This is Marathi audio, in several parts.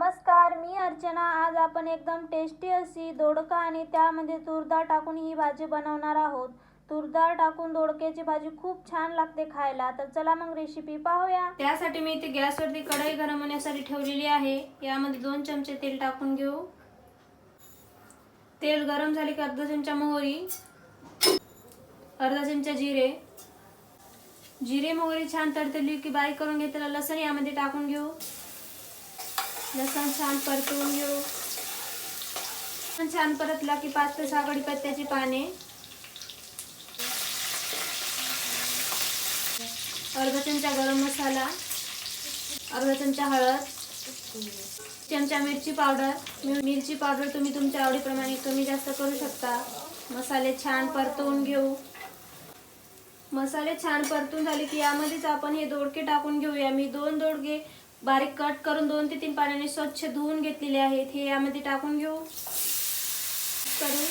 नमस्कार मी अर्चना. आज आपण एकदम टेस्टी अशी दोडका आणि त्यामध्ये तुरडाळ टाकून ही भाजी बनवणार आहोत. तुरडाळ टाकून दोडक्याची भाजी खूप छान लागते खायला. तर चला मग रेसिपी पाहूया. त्यासाठी मी इथे गॅसवरती कढई गरम होण्यासाठी ठेवलेली आहे. यामध्ये दोन चमचे तेल टाकून घेऊ. तेल गरम झाले की अर्धा चमचा मोहरी अर्धा चमचा जिरे. जिरे मोहरी छान तडतडली की बारीक करून घेतलेला लसण यामध्ये टाकून घेऊ. लसण छान परतवून घेऊ. लसण छान परतला की पाच ते सहा कढीपत्त्याची पाने. अर्धा चमचा गरम मसाला अर्धा चमचा हळद चमचा मिरची पावडर. मिरची पावडर तुम्ही तुमच्या आवडीप्रमाणे कमी जास्त करू शकता. मसाले छान परतवून घेऊ. मसाले छान परतून झाले की यामध्येच आपण हे दोडके टाकून घेऊया. मी दोन दोडके बारीक कट करून दोन ते तीन पाण्याने स्वच्छ धुवून घेतलेले आहेत. हे यामध्ये टाकून घेऊ. करू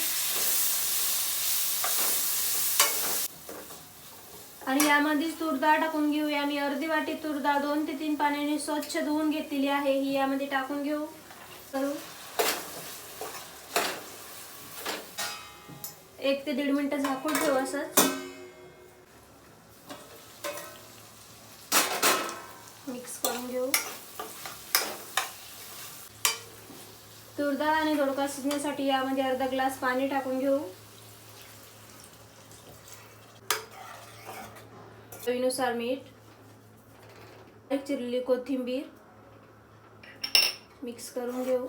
आणि यामध्येच तूर डाळ टाकून घेऊया. मी अर्धी वाटी तुरडाळ दोन ते तीन पाण्याने स्वच्छ धुवून घेतलेली आहे. ही यामध्ये टाकून घेऊ. करू. एक ते दीड मिनिटं झाकून ठेवू असंच. मिक्स करून घेऊ. तूर डाळ आणि दोडका शिजण्यासाठी यामध्ये अर्धा ग्लास पाणी टाकून घेऊ. चवीनुसार मीठ एक चिरलेली कोथिंबीर मिक्स करून घेऊ.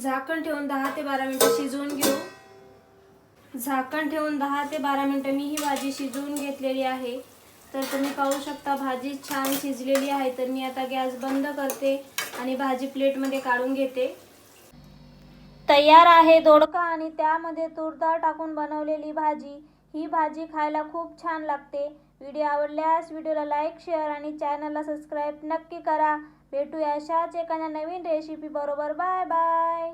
झाकण ठेवून दहा ते बारा मिनिटं शिजवून घेऊ. झाकण ठेवून दहा ते बारा मिनटं मी ही भाजी शिजवून घेतलेली आहे. तर तुम्ही पाहू शकता भाजी छान शिजलेली आहे. तर मी आता गॅस बंद करते आणि भाजी प्लेटमध्ये काढून घेते. तयार आहे दोडका आणि त्यामध्ये तुरडाळ टाकून बनवलेली भाजी. ही भाजी खायला खूप छान लागते. व्हिडिओ आवडल्यास व्हिडिओला लाईक शेअर आणि चॅनलला सबस्क्राईब नक्की करा. भेटूया अशाच एखाद्या नवीन रेसिपी बरोबर. Bye bye.